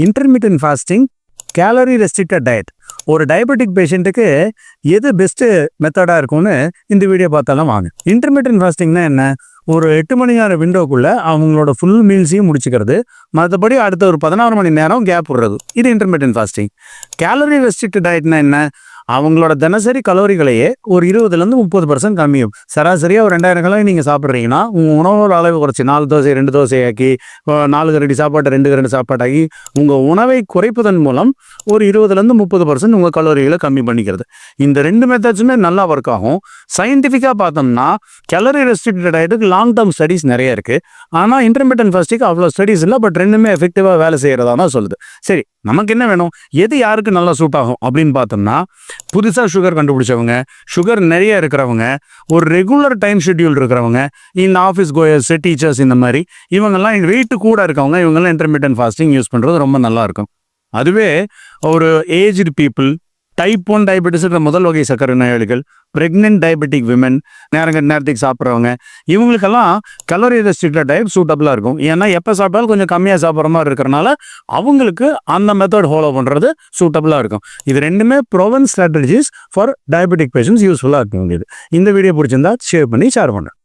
Intermittent fasting calorie restricted diet ஒரு diabetic பேஷண்ட்டுக்கு எது பெஸ்ட்டு மெத்தடாக இருக்கும்னு இந்த வீடியோ பார்த்தாலும் வாங்க. இன்டர்மீடியன் ஃபாஸ்டிங்னா என்ன? ஒரு எட்டு மணி நேரம் விண்டோக்குள்ளே அவங்களோட ஃபுல் மீல்ஸையும் முடிச்சுக்கிறது. மற்றபடி அடுத்த ஒரு பதினாறு மணி நேரம் கேப் விடுறது. இது இன்டர்மீடியன் ஃபாஸ்டிங் கேலரி ரெஸ்ட்ரிக்டட் டயட்னா என்ன? அவங்களோட தினசரி கலோரிகளையே ஒரு இருபதுலேருந்து முப்பது பர்சன்ட் கம்மியும். சராசரியாக ஒரு ரெண்டாயிரம் கலோரி நீங்கள் சாப்பிட்றீங்கன்னா உங்கள் உணவோட அளவு குறைச்சி நாலு தோசை ரெண்டு தோசையாக்கி நாலு கரண்டி சாப்பாட்டை ரெண்டு கரண்டி சாப்பாட்டாக்கி உங்கள் உணவை குறைப்பதன் மூலம் ஒரு இருபதுலேருந்து முப்பது பர்சன்ட் உங்கள் கலோரிகளை கம்மி பண்ணிக்கிறது. இந்த ரெண்டு மெத்தட்ஸுமே நல்லா ஒர்க் ஆகும். சயின்டிஃபிக்காக பார்த்தோம்னா கேலரி ரெஸ்ட்ரிக்டட் டயட்டுக்கு லாங் டேர்ம் ஸ்டடீஸ் நிறைய இருக்குது ஆனால் இன்டர்மீடியன் ஃபஸ்ட்டுக்கு அவ்வளோ ஸ்டடீஸ் இல்லை பட் ரெண்டுமே எஃபெக்டிவாக வேலை செய்கிறதா தான் சொல்லுது. சரி நமக்கு என்ன வேணும்? எது யாருக்கு நல்லா சூட் ஆகும் அப்படின்னு பார்த்தோம்னா புதுசாக சுகர் கண்டுபிடிச்சவங்க சுகர் நிறைய இருக்கிறவங்க ஒரு ரெகுலர் டைம் ஷெட்யூல் இருக்கிறவங்க இந்த ஆஃபீஸ் கோயர்ஸ் டீச்சர்ஸ் இந்த மாதிரி இவங்கெல்லாம் வெயிட் கூட இருக்கவங்க இவங்கெல்லாம் இன்டர்மீடியன் ஃபாஸ்டிங் யூஸ் பண்ணுறது ரொம்ப நல்லா இருக்கும். அதுவே ஒரு ஏஜ்டு பீப்புள் டைப் ஒன் டயபெட்டிஸ்ன்ற முதல் வகை சர்க்கரை நோயாளிகள் பிரெக்னென்ட் டயபெட்டிக் விமன் நேரங்க நேரத்துக்கு சாப்பிட்றவங்க இவங்களுக்கெல்லாம் கலோரி ரெஸ்ட்ரிக்டட் டயட் சூட்டபுளாக இருக்கும். ஏன்னா எப்போ சாப்பிட்டாலும் கொஞ்சம் கம்மியாக சாப்பிட்ற மாதிரி இருக்கிறனால அவங்களுக்கு அந்த மெத்தட் ஃபாலோ பண்ணுறது சூட்டபுளாக இருக்கும். இது ரெண்டுமே proven strategies for diabetic patients யூஸ்ஃபுல்லாக இருக்கும் இது இந்த வீடியோ பிடிச்சிருந்தா ஷேர் பண்ணி ஷேர் பண்ணுறேன்